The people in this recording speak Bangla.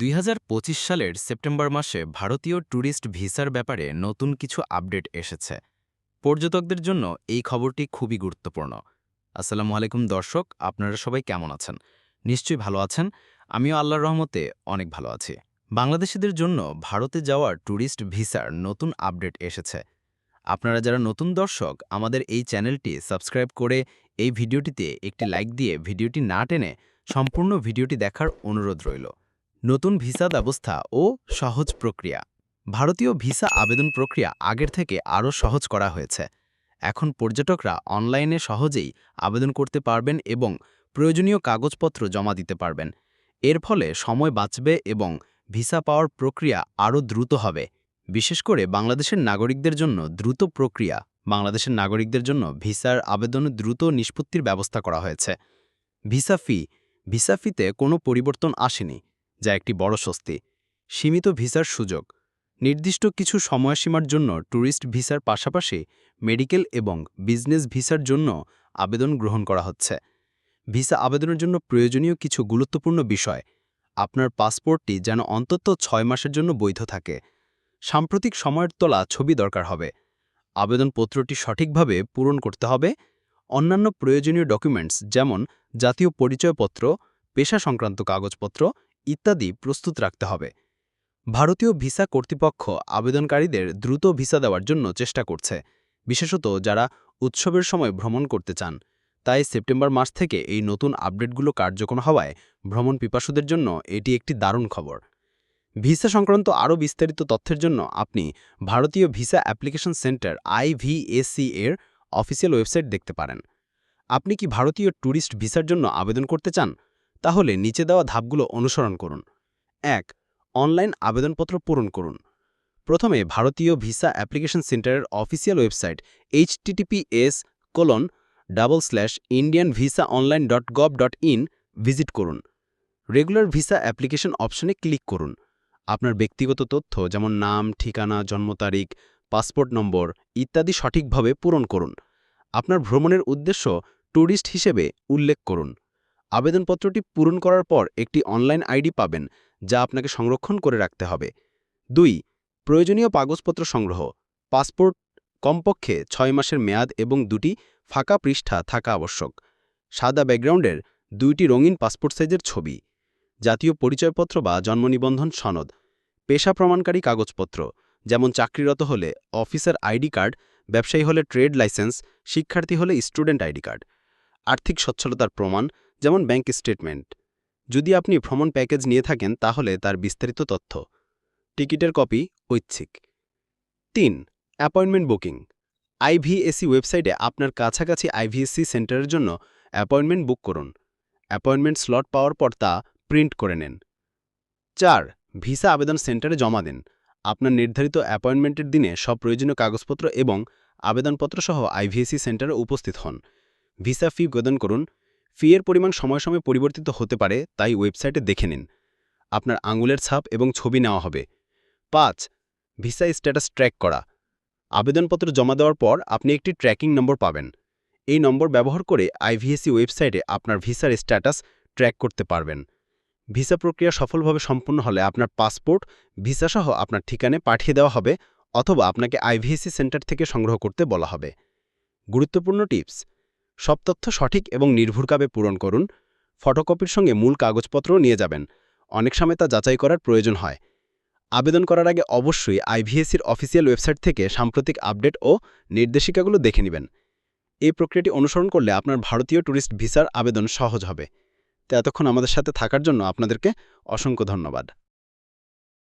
দুই হাজার পঁচিশ সালের সেপ্টেম্বর মাসে ভারতীয় ট্যুরিস্ট ভিসার ব্যাপারে নতুন কিছু আপডেট এসেছে। পর্যটকদের জন্য এই খবরটি খুবই গুরুত্বপূর্ণ। আসসালামু আলাইকুম দর্শক, আপনারা সবাই কেমন আছেন? নিশ্চয়ই ভালো আছেন। আমিও আল্লাহর রহমতে অনেক ভালো আছি। বাংলাদেশিদের জন্য ভারতে যাওয়ার ট্যুরিস্ট ভিসার নতুন আপডেট এসেছে। আপনারা যারা নতুন দর্শক, আমাদের এই চ্যানেলটি সাবস্ক্রাইব করে এই ভিডিওটিতে একটি লাইক দিয়ে ভিডিওটি না টেনে সম্পূর্ণ ভিডিওটি দেখার অনুরোধ রইল। নতুন ভিসা ব্যবস্থা ও সহজ প্রক্রিয়া। ভারতীয় ভিসা আবেদন প্রক্রিয়া আগের থেকে আরও সহজ করা হয়েছে। এখন পর্যটকরা অনলাইনে সহজেই আবেদন করতে পারবেন এবং প্রয়োজনীয় কাগজপত্র জমা দিতে পারবেন। এর ফলে সময় বাঁচবে এবং ভিসা পাওয়ার প্রক্রিয়া আরও দ্রুত হবে। বিশেষ করে বাংলাদেশের নাগরিকদের জন্য দ্রুত প্রক্রিয়া, বাংলাদেশের নাগরিকদের জন্য ভিসার আবেদন দ্রুত নিষ্পত্তির ব্যবস্থা করা হয়েছে। ভিসা ফি, ভিসা ফিতে কোনো পরিবর্তন আসেনি। যা একটি বড় স্বস্তি। সীমিত ভিসার সুযোগ। নির্দিষ্ট কিছু সময়সীমার জন্য ট্যুরিস্ট ভিসার পাশাপাশি মেডিকেল এবং বিজনেস ভিসার জন্য আবেদন গ্রহণ করা হচ্ছে। ভিসা আবেদনের জন্য প্রয়োজনীয় কিছু গুরুত্বপূর্ণ বিষয়। আপনার পাসপোর্টটি যেন অন্তত ছয় মাসের জন্য বৈধ থাকে। সাম্প্রতিক সময়ের তোলা ছবি দরকার হবে। আবেদনপত্রটি সঠিকভাবে পূরণ করতে হবে। অন্যান্য প্রয়োজনীয় ডকুমেন্টস যেমন জাতীয় পরিচয়পত্র, পেশা সংক্রান্ত কাগজপত্র ইত্যাদি প্রস্তুত রাখতে হবে। ভারতীয় ভিসা কর্তৃপক্ষ আবেদনকারীদের দ্রুত ভিসা দেওয়ার জন্য চেষ্টা করছে, বিশেষত যারা উৎসবের সময় ভ্রমণ করতে চান। তাই সেপ্টেম্বর মাস থেকে এই নতুন আপডেটগুলো কার্যক্রম হওয়ায় ভ্রমণ পিপাসুদের জন্য এটি একটি দারুণ খবর। ভিসা সংক্রান্ত আরও বিস্তারিত তথ্যের জন্য আপনি ভারতীয় ভিসা অ্যাপ্লিকেশন সেন্টার আইভিএসসি এর অফিসিয়াল ওয়েবসাইট দেখতে পারেন। আপনি কি ভারতীয় ট্যুরিস্ট ভিসার জন্য আবেদন করতে চান? তাহলে নিচে দেওয়া ধাপগুলো অনুসরণ করুন। এক, অনলাইন আবেদনপত্র পূরণ করুন। প্রথমে ভারতীয় ভিসা অ্যাপ্লিকেশন সেন্টারের official website HTTPS colon double slash Indian visa online dot gov dot in visit করুন। রেগুলার ভিসা অ্যাপ্লিকেশন অপশনে ক্লিক করুন। আপনার ব্যক্তিগত তথ্য যেমন নাম, ঠিকানা, জন্ম তারিখ, পাসপোর্ট নম্বর ইত্যাদি সঠিকভাবে পূরণ করুন। আপনার ভ্রমণের উদ্দেশ্য ট্যুরিস্ট হিসেবে উল্লেখ করুন। আবেদনপত্রটি পূরণ করার পর একটি অনলাইন আইডি পাবেন, যা আপনাকে সংরক্ষণ করে রাখতে হবে। দুই, প্রয়োজনীয় কাগজপত্র সংগ্রহ। পাসপোর্ট কমপক্ষে ছয় মাসের মেয়াদ এবং দুটি ফাঁকা পৃষ্ঠা থাকা আবশ্যক। সাদা ব্যাকগ্রাউন্ডের দুইটি রঙিন পাসপোর্ট সাইজের ছবি, জাতীয় পরিচয়পত্র বা জন্মনিবন্ধন সনদ, পেশা প্রমাণকারী কাগজপত্র, যেমন চাকরিরত হলে অফিসার আইডি কার্ড, ব্যবসায়ী হলে ট্রেড লাইসেন্স, শিক্ষার্থী হলে স্টুডেন্ট আইডি কার্ড। আর্থিক সচ্ছলতার প্রমাণ যেমন ব্যাংক স্টেটমেন্ট যদি আপনি ভ্রমণ প্যাকেজ নিয়ে থাকেন, তাহলে তার বিস্তারিত তথ্য। টিকিটের কপি ঐচ্ছিক। তিন অ্যাপয়েন্টমেন্ট বুকিং আইভিএসি ওয়েবসাইটে আপনার কাছাকাছি আইভিএসসি সেন্টারের জন্য অ্যাপয়েন্টমেন্ট বুক করুন। অ্যাপয়েন্টমেন্ট স্লট পাওয়ার পর তা প্রিন্ট করে নেন। চার ভিসা আবেদন সেন্টারে জমা দেন। আপনার নির্ধারিত অ্যাপয়েন্টমেন্টের দিনে সব প্রয়োজনীয় কাগজপত্র এবং আবেদনপত্র সহ আইভিএসি সেন্টারে উপস্থিত হন। ভিসা ফি প্রদান করুন। ফি এর পরিমাণ সময় সময় পরিবর্তিত হতে পারে, তাই ওয়েবসাইটে দেখে নিন। আপনার আঙুলের ছাপ এবং ছবি নেওয়া হবে। পাঁচ, ভিসা স্ট্যাটাস ট্র্যাক করা। আবেদনপত্র জমা দেওয়ার পর আপনি একটি ট্র্যাকিং নম্বর পাবেন। এই নম্বর ব্যবহার করে আইভিএসি ওয়েবসাইটে আপনার ভিসার স্ট্যাটাস ট্র্যাক করতে পারবেন। ভিসা প্রক্রিয়া সফলভাবে সম্পন্ন হলে আপনার পাসপোর্ট, ভিসাসহ আপনার ঠিকানে পাঠিয়ে দেওয়া হবে, অথবা আপনাকে আইভিএসি সেন্টার থেকে সংগ্রহ করতে বলা হবে। গুরুত্বপূর্ণ টিপস সব তথ্য সঠিক এবং নির্ভুলভাবে পূরণ করুন। ফটোকপির সঙ্গে মূল কাগজপত্রও নিয়ে যাবেন। অনেক সময় তা যাচাই করার প্রয়োজন হয়। আবেদন করার আগে অবশ্যই আইভিএসির অফিসিয়াল ওয়েবসাইট থেকে সাম্প্রতিক আপডেট ও নির্দেশিকাগুলো দেখে নেবেন। এই প্রক্রিয়াটি অনুসরণ করলে আপনার ভারতীয় ট্যুরিস্ট ভিসার আবেদন সহজ হবে। তো এতক্ষণ আমাদের সাথে থাকার জন্য আপনাদেরকে অসংখ্য ধন্যবাদ।